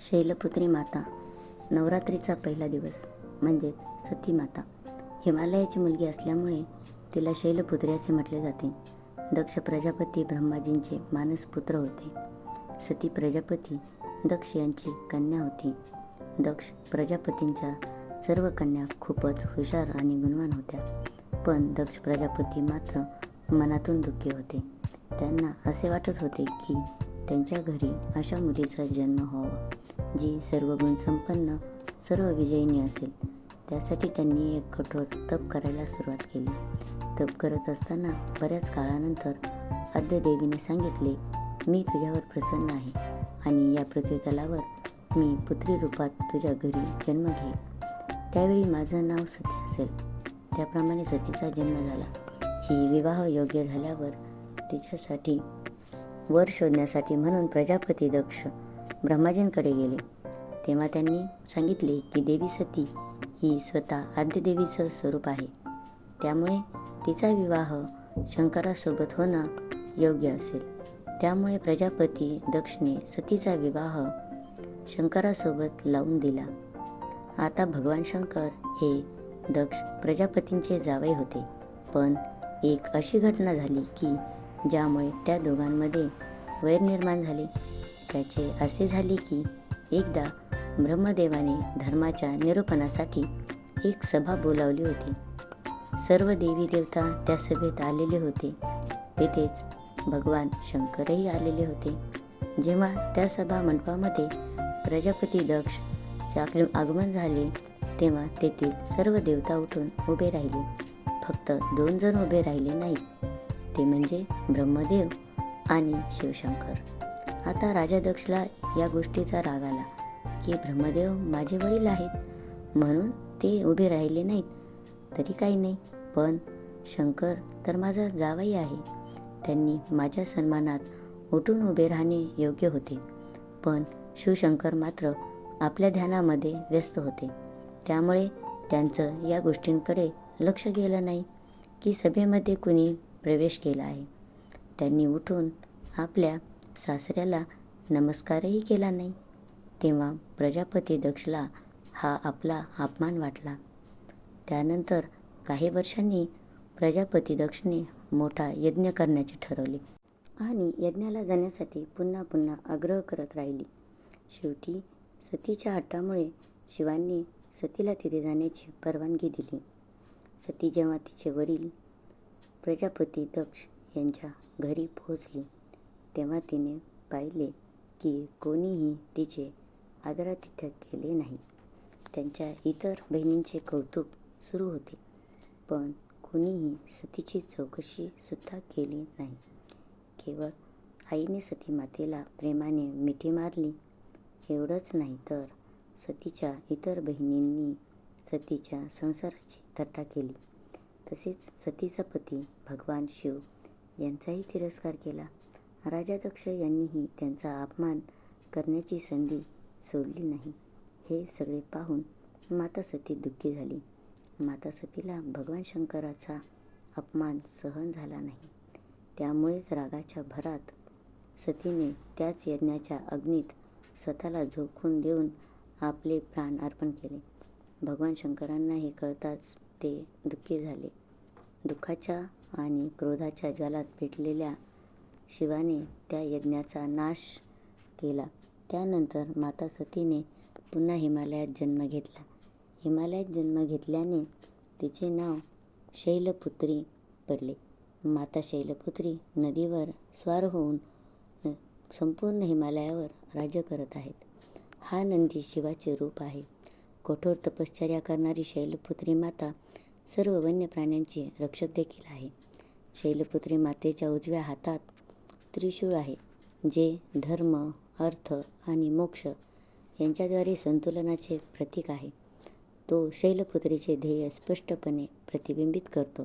शैलपुत्री माता नवरात्रीचा पहिला दिवस म्हणजेच सती माता. हिमालयाची मुलगी असल्यामुळे तिला शैलपुत्री असे म्हटले जाते. दक्ष प्रजापती ब्रह्माजींचे मानसपुत्र होते. सती प्रजापती दक्ष यांची कन्या होती. दक्ष प्रजापतींच्या सर्व कन्या खूपच हुशार आणि गुणवान होत्या. पण दक्ष प्रजापती मात्र मनातून दुःखी होते. त्यांना असे वाटत होते की त्यांच्या घरी अशा मुलीचा जन्म व्हावा जी सर्व गुणसंपन्न सर्व विजयिनी असेल. त्यासाठी त्यांनी एक कठोर तप करायला सुरुवात केली. तप करत असताना बऱ्याच काळानंतर आद्यदेवीने सांगितले मी तुझ्यावर प्रसन्न आहे आणि या पृथ्वीतलावर मी पुत्री रूपात तुझ्या घरी जन्म घेईल त्यावेळी माझं नाव सती असेल. त्याप्रमाणे सतीचा जन्म झाला. ही विवाह योग्य झाल्यावर तिच्यासाठी वर शोधण्यासाठी म्हणून प्रजापती दक्ष ब्रह्माजींकडे गेले. तेव्हा त्यांनी सांगितले की देवी सती ही स्वतः आद्यदेवीचं स्वरूप आहे. त्यामुळे तिचा विवाह शंकरासोबत होणं योग्य असेल. त्यामुळे प्रजापती दक्षने सतीचा विवाह शंकरासोबत लावून दिला. आता भगवान शंकर हे दक्ष प्रजापतींचे जावई होते. पण एक अशी घटना झाली की ज्यामुळे त्या दोघांमध्ये वैर निर्माण झाले. त्याचे असे झाले की एकदा ब्रह्मदेवाने धर्माच्या निरूपणासाठी एक सभा बोलावली होती. सर्व देवी देवता त्या सभेत आलेले होते. तेथेच भगवान शंकरही आलेले होते. जेव्हा त्या सभा मंडपामध्ये प्रजापती दक्ष आगमन झाले तेव्हा तेथील सर्व देवता उठून उभे राहिले. फक्त दोन जण उभे राहिले नाहीत. ते म्हणजे ब्रह्मदेव आणि शिवशंकर. आता राजा दक्षला या गोष्टीचा राग आला की ब्रह्मदेव माझे वडील आहेत म्हणून ते उभे राहिले नाहीत. तरी काही नाही पण शंकर तर माझा जावाई आहे. त्यांनी माझ्या सन्मानात उठून उभे राहणे योग्य होते. पण शिवशंकर मात्र आपल्या ध्यानामध्ये व्यस्त होते. त्यामुळे त्यांचं या गोष्टींकडे लक्ष गेलं नाही की सभेमध्ये कुणी प्रवेश केला आहे. त्यांनी उठून आपल्या सासऱ्याला नमस्कारही केला नाही. तेव्हा प्रजापती दक्षला हा आपला अपमान वाटला. त्यानंतर काही वर्षांनी प्रजापती दक्षने मोठा यज्ञ करण्याचे ठरवले आणि यज्ञाला जाण्यासाठी पुन्हा पुन्हा आग्रह करत राहिली. शेवटी सतीच्या हट्टामुळे शिवांनी सतीला तिथे जाण्याची परवानगी दिली. सती जेव्हा तिचे वडील प्रजापती दक्ष यांच्या घरी पोहोचली. तेव्हा तिने पाहिले की कोणीही तिचे आदरातिथ्य केले नाही. त्यांच्या इतर बहिणींचे कौतुक सुरू होते पण कोणीही सतीची चौकशीसुद्धा केली नाही. केवळ आईने सती मातेला प्रेमाने मिठी मारली. एवढंच नाही तर सतीच्या इतर बहिणींनी सतीच्या संसाराची थट्टा केली. तसेच सतीचा पती भगवान शिव यांचाही तिरस्कार केला. राजा दक्ष यांनीही त्यांचा अपमान करण्याची संधी सोडली नाही. हे सगळे पाहून माता सती दुःखी झाली. माता सतीला भगवान शंकराचा अपमान सहन झाला नाही. त्यामुळेच रागाच्या भरात सतीने त्याच यज्ञाच्या अग्नीत स्वतःला झोकून देऊन आपले प्राण अर्पण केले. भगवान शंकरांना हे कळताच ते दुःखी झाले. दुःखाच्या आणि क्रोधाच्या ज्वालात पेटलेल्या शिवाने त्या यज्ञाचा नाश केला. त्यानंतर माता सतीने पुन्हा हिमालयात जन्म घेतला. हिमालयात जन्म घेतल्याने तिचे नाव शैलपुत्री पडले. माता शैलपुत्री नदीवर स्वार होऊन संपूर्ण हिमालयावर राज्य करत आहेत. हा नंदी शिवाचे रूप आहे. कठोर तपश्चर्या करणारी शैलपुत्री माता सर्व वन्य प्राण्यांची रक्षक देखील आहे. शैलपुत्री मातेच्या उजव्या हातात त्रिशूळ आहे जे धर्म अर्थ आणि मोक्ष यांच्याद्वारे संतुलनाचे प्रतीक आहे. तो शैलपुत्रीचे ध्येय स्पष्टपणे प्रतिबिंबित करतो.